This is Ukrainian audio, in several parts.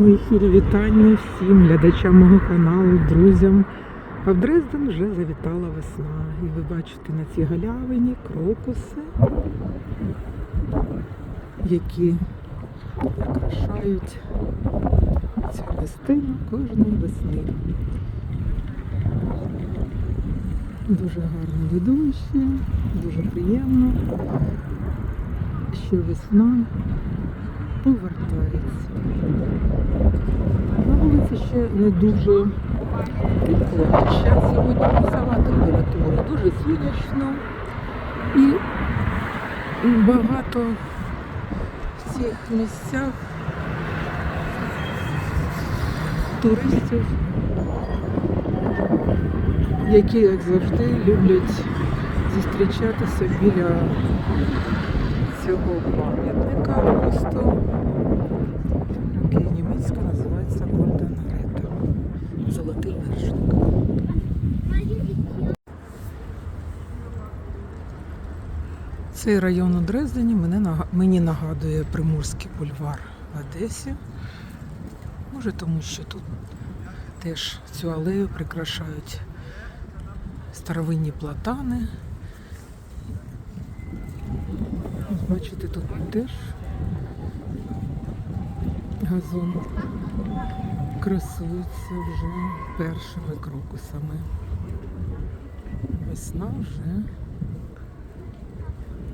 Мої щирі вітання всім глядачам мого каналу, друзям. А в Дрезден вже завітала весна. І ви бачите на цій галявині крокуси, які прикрашають цю гостину кожної весни. Дуже гарне видовище, дуже приємно, що весна повертається. На вулиці ще не дуже тепло, хоча сьогодні плюсова температура, дуже сонячно і багато в цих місцях туристів, які, як завжди, люблять зустрічатися біля цього пам'ятника просто, який німецько називається Гольден Грета. Золотий вершник. Цей район у Дрездені мені нагадує Приморський бульвар в Одесі. Може тому, що тут теж цю алею прикрашають старовинні платани. Ось Бачите, тут теж газон красується вже першими крокусами. Весна вже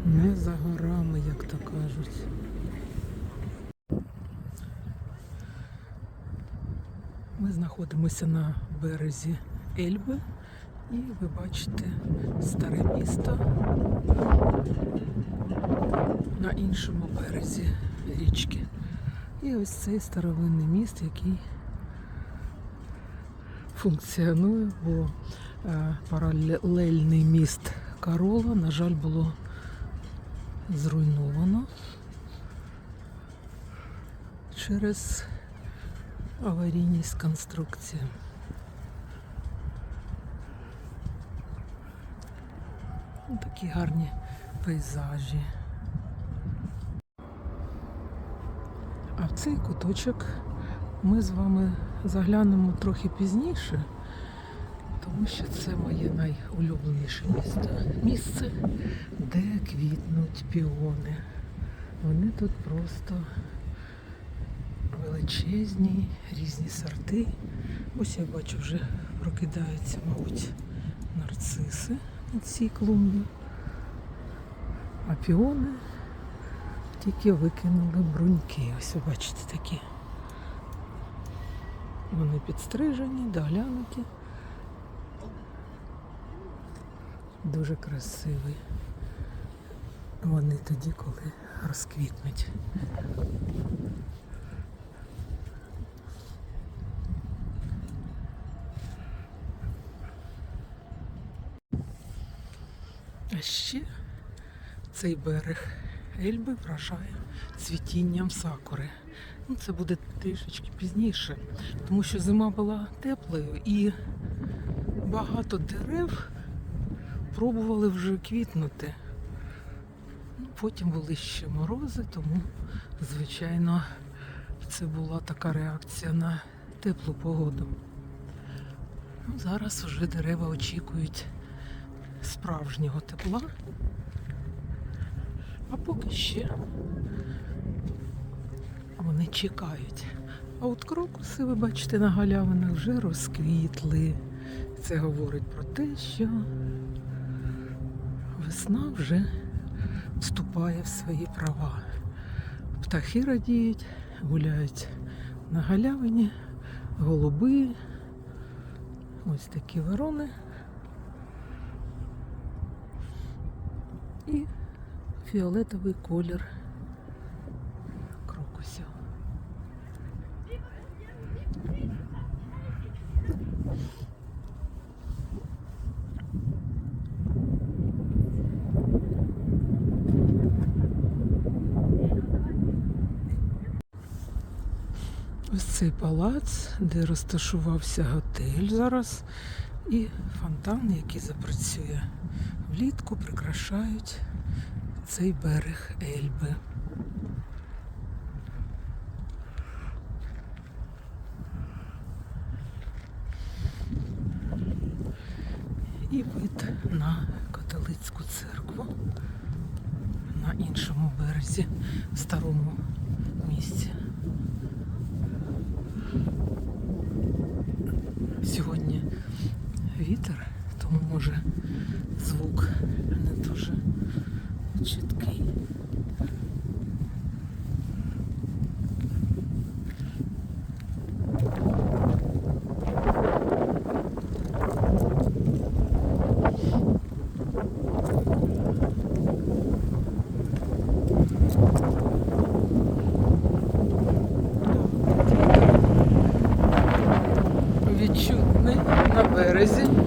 не за горами, як то кажуть. Ми знаходимося на березі Ельби і ви бачите старе місто на іншому березі річки. І ось цей старовинний міст, який функціонує, бо е, паралельний міст Карола, на жаль, було зруйновано через аварійність конструкції. Такі гарні пейзажі. А в цей куточок ми з вами заглянемо трохи пізніше, тому що це моє найулюбленіше місто. Місце, де квітнуть піони. Вони тут просто величезні, різні сорти. Ось я бачу, вже прокидаються, мабуть, нарциси на цій клумбі. А піони тільки викинули бруньки. Ось ви бачите такі. Вони підстрижені, доглянуті. Дуже красиві. Вони тоді, коли розквітнуть. А ще цей берег Ельби вражає цвітінням сакури. Ну, це буде трішечки пізніше, тому що зима була теплою і багато дерев пробували вже квітнути. Ну, Потім були ще морози, тому, звичайно, це була така реакція на теплу погоду. Ну, зараз вже дерева очікують справжнього тепла. А поки ще вони чекають. А от крокуси, ви бачите, на галявинах вже розквітли. Це говорить про те, що весна вже вступає в свої права. Птахи радіють, гуляють на галявині, голуби. Ось такі ворони. І фіолетовий колір крокусів. Ось цей палац, де розташувався готель зараз, і фонтан, який запрацює влітку, прикрашають цей берег Ельби. І вид на католицьку церкву на іншому березі, в старому місці. Сьогодні вітер, тому може звук не дуже чіткий. Відчутний на березі.